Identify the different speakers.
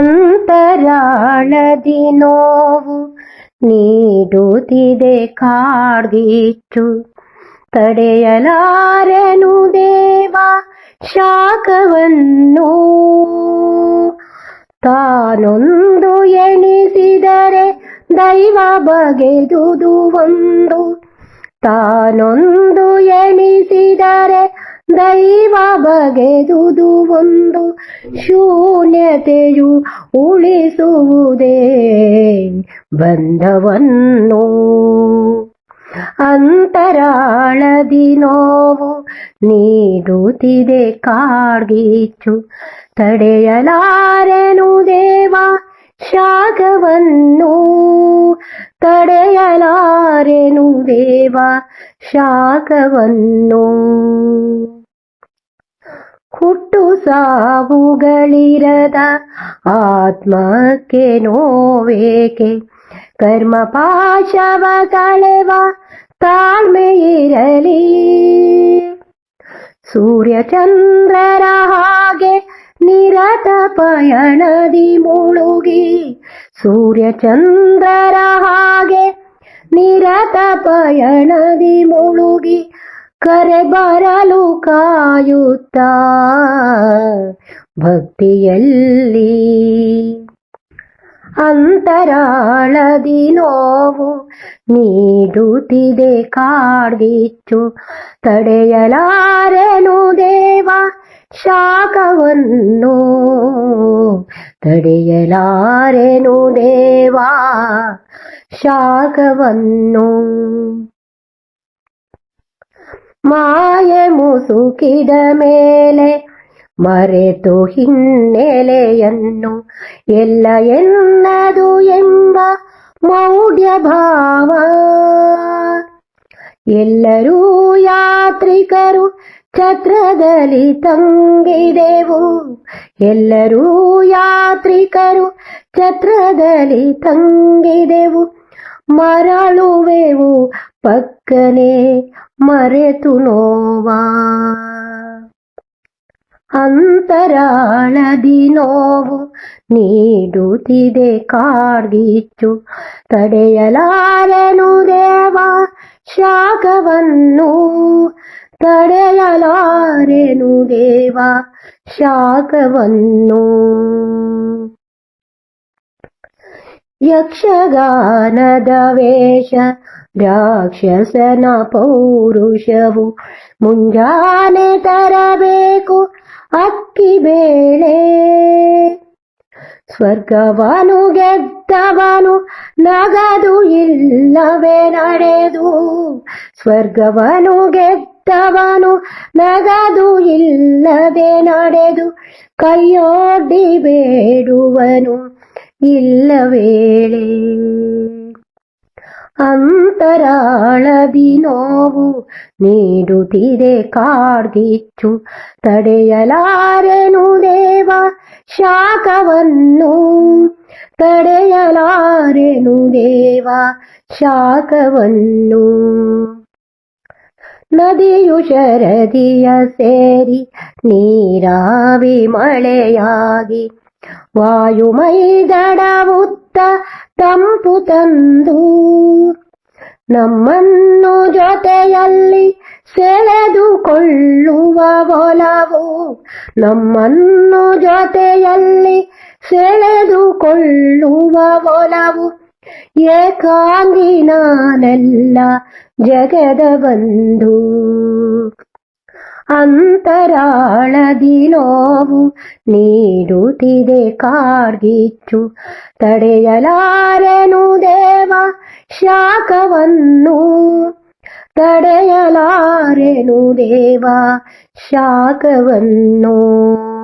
Speaker 1: ಅಂತರಾಳದಿ ನೋವು ನೀಡುತ್ತಿದೆ ಕಾಡ್ಗಿಚ್ಚು ತಡೆಯಲಾರೆನು ದೇವ ಶಾಖವನ್ನು? ತಾನೊಂದು ಎಣಿಸಿದರೆ ದೈವ ಬಗೆದುದು ಒಂದು. ತಾನೊಂದು ಎಣಿಸಿದರೆ ದೈವ ಬಗೆದುದು ಒಂದು ಶೂನ್ಯತೆಯು ಉಳಿಸುವುದೇ ಬಂಧವನ್ನು. ಅಂತರಾಳದಿ ನೋವು ನೀಡುತ್ತಿದೆ ಕಾಡ್ಗೀಚು ತಡೆಯಲಾರೆನು ದೇವ ಶಾಖವನ್ನು? ತಡೆಯಲಾರೆನು ದೇವ ಶಾಖವನ್ನು? ಹುಟ್ಟು ಸಾವುಗಳಿರದ ಆತ್ಮಕ್ಕೆ ನೋವೇಕೆ? ಕರ್ಮ ಪಾಶವ ಕಳೆವ ತಾಳ್ಮೆ ಇರಲಿ. ಸೂರ್ಯ ಚಂದ್ರರ ಹಾಗೆ ನಿರತ ಪಯಣದಿ ಮುಳುಗಿ. ಸೂರ್ಯ ಚಂದ್ರರ ಹಾಗೆ ನಿರತ ಪಯಣದಿ ಮುಳುಗಿ. ಕರೆ ಬರಲು ಕಾಯುತ್ತ ಭಕ್ತಿಯಲ್ಲಿ. ಅಂತರಾಳದಿ ನೋವು ನೀಡುತ್ತಿದೆ ಕಾಡ್ಗಿಚ್ಚು ತಡೆಯಲಾರೆನು ದೇವ ಶಾಖವನ್ನು? ತಡೆಯಲಾರೆನು ದೇವ ಶಾಖವನ್ನು? ಮಾಯೆ ಮುಸುಕಿದ ಮೇಲೆ ಮರೆತು ಹಿನ್ನೆಲೆಯನ್ನು ಎಲ್ಲ ಎನ್ನದು ಎಂಬ ಮೌಢ್ಯ ಭಾವ. ಎಲ್ಲರೂ ಯಾತ್ರಿಕರು ಛತ್ರದಲ್ಲಿ ತಂಗಿದೆವು. ಎಲ್ಲರೂ ಯಾತ್ರಿಕರು ಛತ್ರದಲ್ಲಿ ತಂಗಿದೆವು. ಮರಳುವೆವು ಪಕ್ಕನೆ ಮರೆತು ನೋವಾ. ಅಂತರಾಳದಿ ನೋವು ನೀಡುತ್ತಿದೆ ಕಾಡ್ಗಿಚ್ಚು ತಡೆಯಲಾರೆನು ದೇವ ಶಾಖವನ್ನು ತಡೆಯಲಾರೆನು ದೇವ ಶಾಖವನ್ನು. ಯಕ್ಷಗಾನದ ವೇಷ ರಾಕ್ಷಸನ ಪೌರುಷವು ಮುಂಜಾನೆ ತರಬೇಕು ಅಕ್ಕಿ ಬೇಳೆ. ಸ್ವರ್ಗವನು ಗೆದ್ದವನು ನಗದು ಇಲ್ಲವೇ ನಡೆದು, ಸ್ವರ್ಗವನು ಗೆದ್ದವನು ನಗದು ಇಲ್ಲದೆ ನಡೆದು ಕೈಯೋಡಿ ಬೇಡುವನು ಇಲ್ಲ ವೇಳೆ ಅಂತರಾಳದಿ ನೋವು ನೀಡುತ್ತಿದೆ ಕಾಡ್ಗಿಚ್ಚು ತಡೆಯಲಾರೆನು ದೇವ ಶಾಖವನ್ನು ತಡೆಯಲಾರೆನು ದೇವ ಶಾಖವನ್ನು ನದಿಯು ಶರದಿಯ ಸೇರಿ ನೀರಾವಿ ಮಳೆಯಾಗಿ ವಾಯುಮೈದಡವುತ್ತ ತಂಪು ತಂದು ನಮ್ಮನ್ನು ಜೊತೆಯಲ್ಲಿ ಸೆಳೆದುಕೊಳ್ಳುವ ಒಲವು ನಮ್ಮನ್ನು ಜೊತೆಯಲ್ಲಿ ಸೆಳೆದುಕೊಳ್ಳುವ ಒಲವು ಏಕಾಂಗಿ ನಾನೆಲ್ಲ ಜಗದ ಬಂಧು ಅಂತರಾಳದಿ ನೋವು ನೀಡುತ್ತಿದೆ ಕಾರ್ಗಿಚ್ಚು. ತಡೆಯಲಾರೆನು ದೇವ ಶಾಖವನ್ನು? ತಡೆಯಲಾರೆನು ದೇವ ಶಾಖವನ್ನು?